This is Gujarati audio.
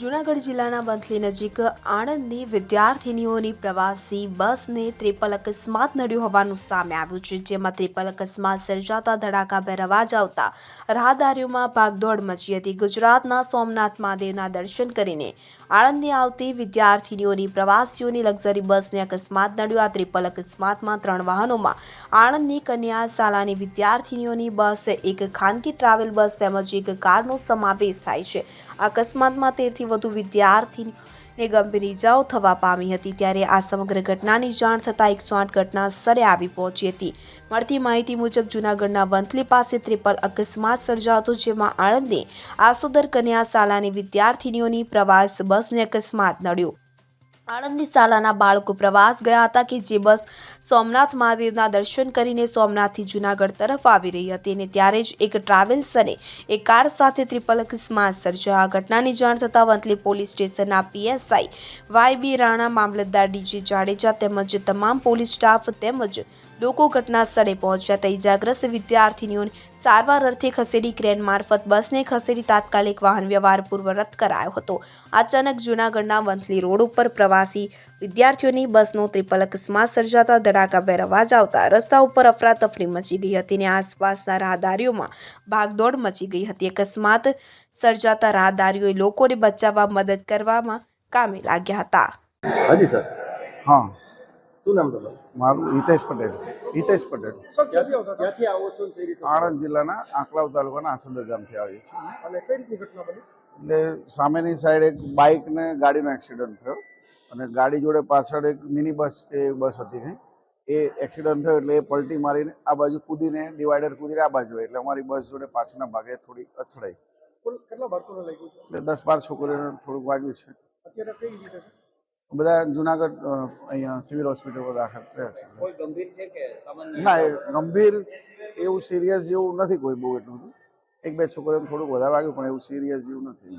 જૂનાગઢ જિલ્લાના વંથલી નજીક આણંદની વિદ્યાર્થિનીઓની પ્રવાસી બસને ત્રિપલ અકસ્માત નડ્યું હોવાનું સામે આવ્યું છે, જેમાં ત્રિપલ અકસ્માત સર્જાતા ધડાકાભેર અવાજ આવતા રાહદારીઓમાં ભાગદોડ મચી હતી. ગુજરાતના સોમનાથ મહાદેવના દર્શન કરીને આણંદની આવતી વિદ્યાર્થિનીઓની પ્રવાસીઓની લક્ઝરી બસને અકસ્માત નડ્યું. આ ત્રિપલ અકસ્માતમાં ત્રણ વાહનોમાં આણંદની કન્યા શાળાની વિદ્યાર્થિનીઓની બસ, એક ખાનગી ટ્રાવેલ બસ તેમજ એક કારનો સમાવેશ થાય છે. અકસ્માતમાં તેરથી વધુ વિદ્યાર્થીને ગંભીર ઇજાઓ થવા પામી હતી ત્યારે આ સમગ્ર ઘટનાની જાણ થતાં એકસો આઠ ઘટના સ્થળે આવી પહોંચી હતી. મળતી માહિતી મુજબ જૂનાગઢના વંથલી પાસે ત્રિપલ અકસ્માત સર્જાયો હતો જેમાં આણંદની આસોદર કન્યા શાળાની વિદ્યાર્થિનીઓની પ્રવાસ બસને અકસ્માત નડ્યો. આણંદની શાળાના બાળકો પ્રવાસ ગયા હતા કે જે બસ સોમનાથ મહાદેવના દર્શન કરીને સોમનાથથી જૂનાગઢ તરફ આવી રહી હતી અને ત્યારે જ એક ટ્રાવેલ્સ અને એક કાર સાથે ત્રિપલ અકસ્માત સર્જાયો. ઘટનાની જાણ થતાં વંથલી પોલીસ સ્ટેશનના પીએસઆઈ વાય બી રાણા, મામલતદાર ડીજી જાડેજા તેમજ તમામ પોલીસ સ્ટાફ તેમજ લોકો ઘટના સ્થળે પહોંચ્યા. હતા ઇજાગ્રસ્ત વિદ્યાર્થીનીઓને સારવાર અર્થે ખસેડી ક્રેન મારફત બસને ખસેડી તાત્કાલિક વાહન વ્યવહાર પૂર્વરત કરાયો હતો. અચાનક જૂનાગઢના વંથલી રોડ ઉપર પ્રવાસી વિદ્યાર્થીઓની બસનો ત્રિપલ અકસ્માત સર્જાતા ધડાકાભેર અવાજ આવતા. રસ્તા ઉપર અફરાતફરી મચી ગઈ હતી અને આસપાસના રાહદારીઓમાં ભાગદોડ મચી ગઈ હતી. અકસ્માત સર્જાતા રાહદારીઓએ લોકોને બચાવવા મદદ કરવામાં કામે લાગ્યા હતા. હાજી સર. હા. શું નામ તમારું? મારું હિતેશ પટેલ. હિતેશ પટેલ. ક્યાંથી આવો છો આણંદ જિલ્લાના આંકલાવ તાલુકાના આસોદર ગામથી આવીએ છીએ. અને કઈ રીતની ઘટના બની? એટલે સામેની સાઈડ એક બાઇક ને ગાડીનો એક્સિડન્ટ થયો. અને ગાડી જોડે પાછળ એક મિની બસ કે બસ હતી ને એ એક્સિડન્ટ થયો એટલે એ પલટી મારીને આ બાજુ કૂદીને ડિવાઈડર કૂદીને આ બાજુ એટલે અમારી બસ જોડે પાછળના ભાગે થોડી અથડાઈ. કુલ કેટલા બાળકોને લાગ્યું છે? એટલે દસ બાર છોકરીઓને થોડુંક વાગ્યું છે. અત્યારે કઈ રીતે છે? બધા જુનાગઢ અહીંયા સિવિલ હોસ્પિટલમાં દાખલ થયા છે. કોઈ ગંભીર છે કે સામાન્ય ના એ ગંભીર એવું સિરિયસ જેવું નથી કોઈ બહુ એટલું બધું. એક બે છોકરીઓને થોડુંક વધારે વાગ્યું પણ એવું સિરિયસ જેવું નથી.